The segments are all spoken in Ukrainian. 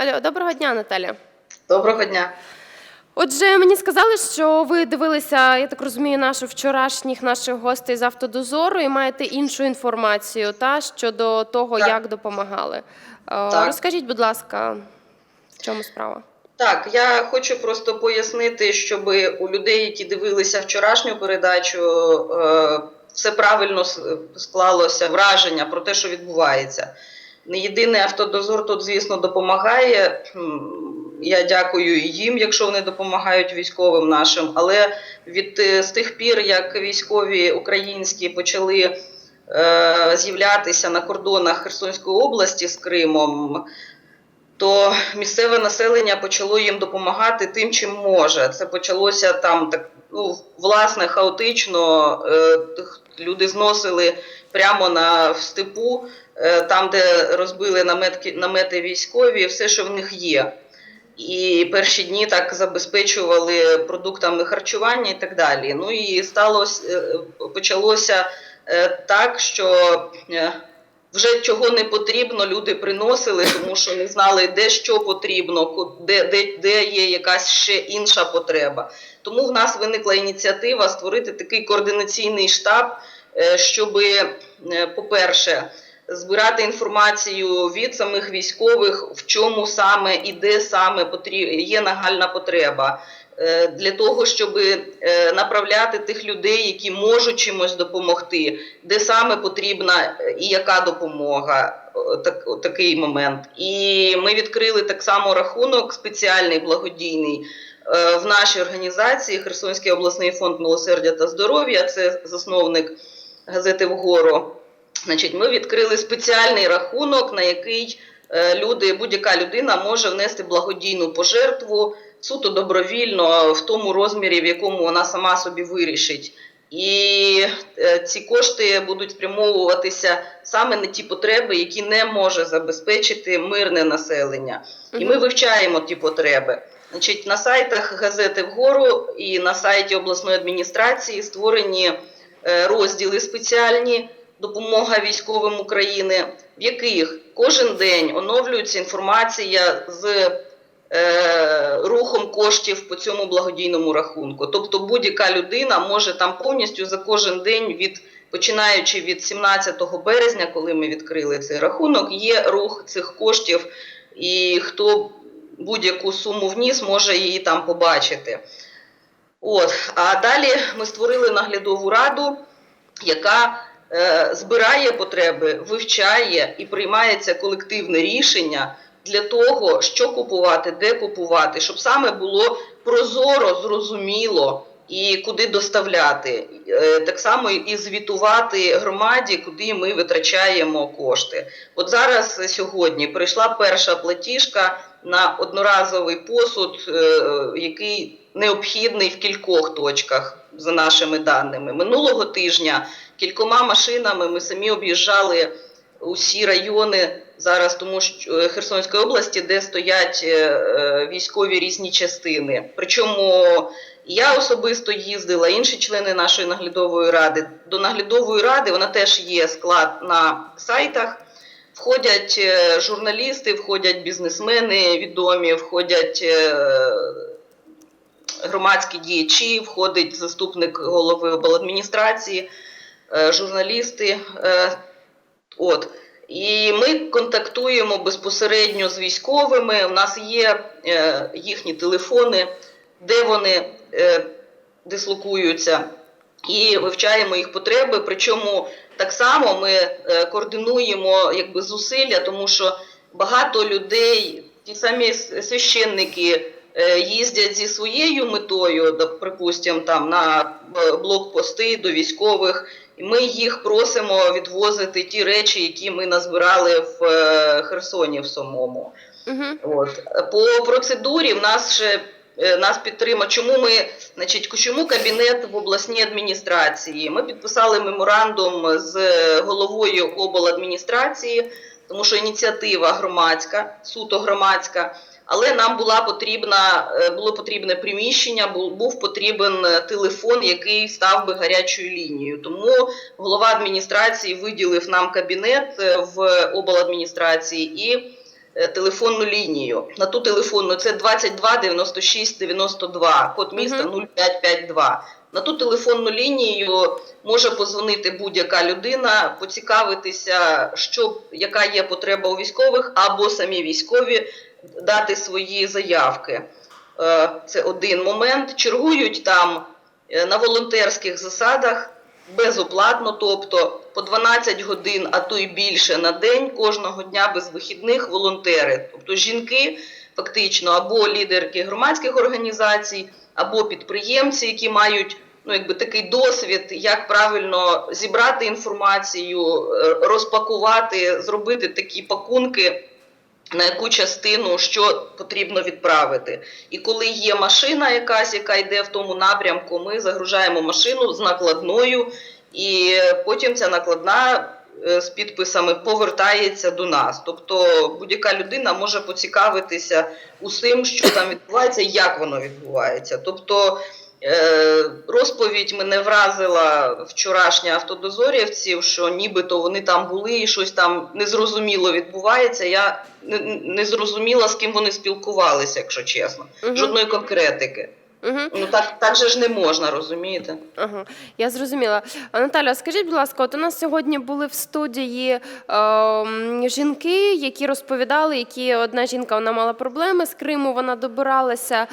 Алло, доброго дня, Наталя. Доброго дня. Отже, мені сказали, що ви дивилися, я так розумію, наших вчорашніх наших гостей з автодозору і маєте іншу інформацію та щодо того, Так. як допомагали. Е, Так. Розкажіть, будь ласка, в чому справа? Так, я хочу просто пояснити, щоб у людей, які дивилися вчорашню передачу, е, все правильно склалося враження про те, що відбувається. Єдиний автодозор тут, звісно, допомагає. Я дякую їм, якщо вони допомагають військовим нашим. Але від е, з тих пір, як військові українські почали е, з'являтися на кордонах Херсонської області з Кримом, то місцеве населення почало їм допомагати тим, чим може. Це почалося там так, ну, власне, хаотично. Е, люди зносили прямо на в степу, е, там, де розбили наметки, намети військові, все, що в них є. І перші дні так забезпечували продуктами харчування і так далі. Ну і сталося, е, почалося так, що вже чого не потрібно, люди приносили, тому що не знали, де що потрібно, де, де, де є якась ще інша потреба. Тому в нас виникла ініціатива створити такий координаційний штаб, щоб, по-перше, збирати інформацію від самих військових, в чому саме і де саме потріб... є нагальна потреба. е, Для того, щоб направляти тих людей, які можуть чимось допомогти, де саме потрібна е, і яка допомога, так, такий момент. І ми відкрили так само рахунок спеціальний благодійний е, в нашій організації Херсонський обласний фонд милосердя та здоров'я. Це засновник газети Вгору. Значить, ми відкрили спеціальний рахунок, на який е, люди, будь-яка людина може внести благодійну пожертву суто добровільно в тому розмірі, в якому вона сама собі вирішить. І е, ці кошти будуть спрямовуватися саме на ті потреби, які не може забезпечити мирне населення. І ми вивчаємо ті потреби. Значить, на сайтах газети Вгору і на сайті обласної адміністрації створені е, розділи спеціальні допомога військовим України, в яких кожен день оновлюється інформація з е, рухом коштів по цьому благодійному рахунку. Тобто будь-яка людина може там повністю за кожен день від. Починаючи від 17 березня, коли ми відкрили цей рахунок, є рух цих коштів, і хто будь-яку суму вніс, може її там побачити. От. А далі ми створили наглядову раду, яка збирає потреби, вивчає і приймається колективне рішення для того, що купувати, де купувати, щоб саме було прозоро, зрозуміло і куди доставляти. Е, Так само і звітувати громаді, куди ми витрачаємо кошти. От зараз е, сьогодні прийшла перша платіжка на одноразовий посуд, е, який необхідний в кількох точках, за нашими даними. Минулого тижня кількома машинами ми самі об'їжджали усі райони зараз, тому що е, Херсонської області, де стоять е, е, військові різні частини. Причому я особисто їздила, інші члени нашої наглядової ради. До наглядової ради вона теж є склад на сайтах. Входять журналісти, входять бізнесмени відомі, входять громадські діячі, входить заступник голови обладміністрації, е, журналісти. е, От. І ми контактуємо безпосередньо з військовими. У нас є е, їхні телефони, де вони дислокуються, і вивчаємо їх потреби. Причому так само ми координуємо якби, зусилля, тому що багато людей, ті самі священники, їздять зі своєю метою, припустимо, там на е, блокпости до військових. І ми їх просимо відвозити ті речі, які ми назбирали в е, Херсоні в самому. Угу. От по процедурі в нас ще е, нас підтримує. Чому ми, значить, чому кабінет в обласній адміністрації? Ми підписали меморандум з головою обладміністрації, тому що ініціатива громадська, суто громадська. Але нам була потрібна, е, було потрібне приміщення, був, був потрібен е, телефон, який став би гарячою лінією. Тому голова адміністрації виділив нам кабінет е, в обладміністрації і телефонну лінію. На ту телефонну це 22 96 92, код міста 0552. На ту телефонну лінію може позвонити будь-яка людина, поцікавитися, що яка є потреба у військових, або самі військові дати свої заявки. Е, Це один момент. Чергують там е, на волонтерських засадах безоплатно, тобто по 12 годин, а то й більше на день кожного дня без вихідних волонтери, тобто жінки, фактично, або лідерки громадських організацій, або підприємці, які мають ну, якби такий досвід, як правильно зібрати інформацію, е, розпакувати, зробити такі пакунки. На яку частину що потрібно відправити, і коли є машина, якась, яка йде в тому напрямку, ми загружаємо машину з накладною, і потім ця накладна е, з підписами повертається до нас. Тобто будь-яка людина може поцікавитися усім, що там відбувається, як воно відбувається. Тобто розповідь мене вразила вчорашня автодозорівців, що нібито вони там були і щось там незрозуміло відбувається. Я не, не зрозуміла, з ким вони спілкувалися, якщо чесно. Жодної конкретики. Угу. Ну так, так же ж не можна, розумієте? Ага, я зрозуміла. А, Наталя, скажіть, будь ласка, от у нас сьогодні були в студії ем, жінки, які розповідали, які одна жінка вона мала проблеми з Криму, вона добиралася, ем,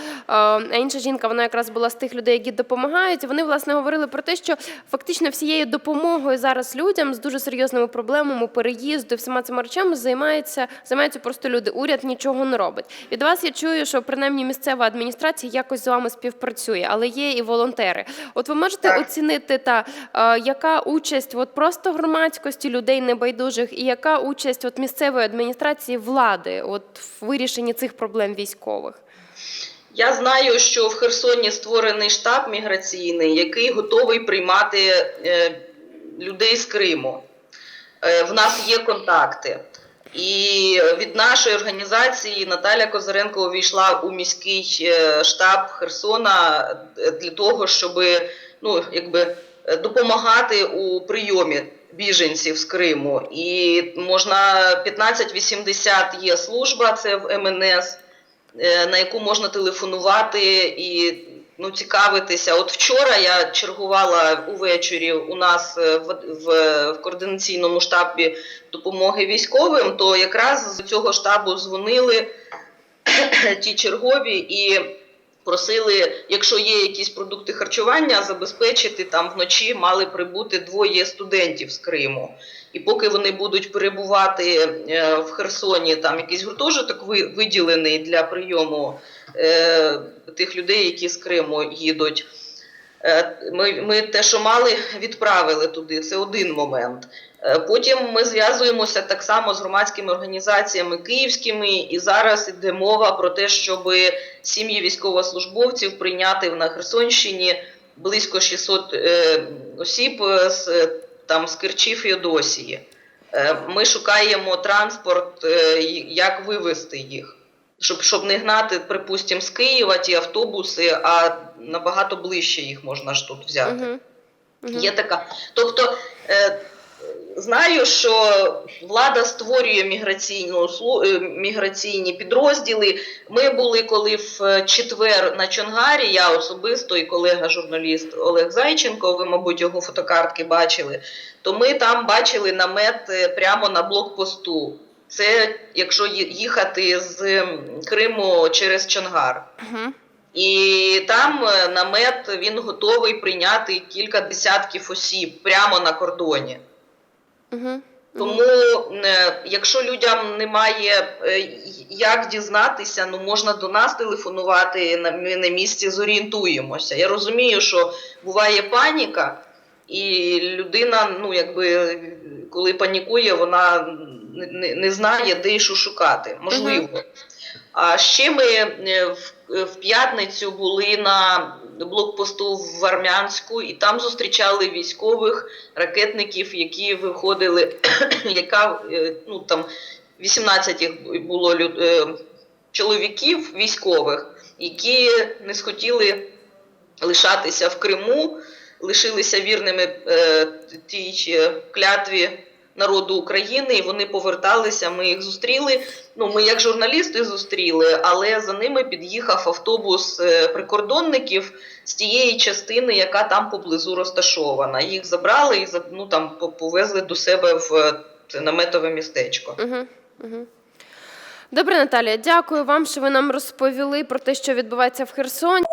а інша жінка вона якраз була з тих людей, які допомагають. Вони власне говорили про те, що фактично всією допомогою зараз людям з дуже серйозними проблемами переїзду, всіма цими речами займаються, займаються просто люди. Уряд нічого не робить. Від вас я чую, що принаймні місцева адміністрація якось з вами співпрацює, але є і волонтери. От ви можете Так. оцінити та яка участь от просто громадськості людей небайдужих, і яка участь от місцевої адміністрації влади от в вирішенні цих проблем військових? Я знаю, що в Херсоні створений штаб міграційний, який готовий приймати е, людей з Криму. Е, в нас є контакти. І від нашої організації Наталя Козаренко увійшла у міський е, штаб Херсона для того, щоб ну, якби, допомагати у прийомі біженців з Криму. І можна 1580 є служба, це в МНС е, на яку можна телефонувати і ну, цікавитися. От вчора я чергувала увечері у нас е, в, в, в координаційному штабі допомоги військовим, то якраз з цього штабу дзвонили ті чергові і просили, якщо є якісь продукти харчування, забезпечити там вночі мали прибути двоє студентів з Криму. І поки вони будуть перебувати е, в Херсоні, там якийсь гуртожиток виділений для прийому е, тих людей, які з Криму їдуть. Е, Ми, ми те, що мали, відправили туди. Це один момент. Е, Потім ми зв'язуємося так само з громадськими організаціями київськими, і зараз йде мова про те, щоб сім'ї військовослужбовців прийняти на Херсонщині близько 600 е, осіб з там з Керчі Феодосії. Е, Ми шукаємо транспорт, е, як вивезти їх, щоб, щоб не гнати, припустимо, з Києва ті автобуси, а набагато ближче їх можна ж тут взяти. Угу. Угу. Є така. Тобто е, знаю, що влада створює міграційну е, міграційні підрозділи. Ми були коли в четвер на Чонгарі, я особисто і колега-журналіст Олег Зайченко, ви, мабуть, його фотокартки бачили. То ми там бачили намет е, прямо на блокпосту. Це якщо їхати з Криму через Чонгар. Угу. І там е, намет він готовий прийняти кілька десятків осіб прямо на кордоні. Угу. Тому, е, якщо людям немає е, як дізнатися, ну можна до нас телефонувати. Ми на місці зорієнтуємося. Я розумію, що буває паніка, і людина, ну якби коли панікує, вона не, не, знає, де і що шукати. Можливо. А ще ми е, в, в п'ятницю були на блокпосту в Армянську, і там зустрічали військових ракетників, які виходили, яка е, ну там 18 було лю- е, чоловіків військових, які не схотіли лишатися в Криму, лишилися вірними е, тій клятві народу України, і вони поверталися. Ми їх зустріли. Ну, ми як журналісти зустріли, але за ними під'їхав автобус е, прикордонників з тієї частини, яка там поблизу розташована. Їх забрали і ну, там повезли до себе в е, наметове містечко. Добре, Наталія, дякую вам, що ви нам розповіли про те, що відбувається в Херсоні.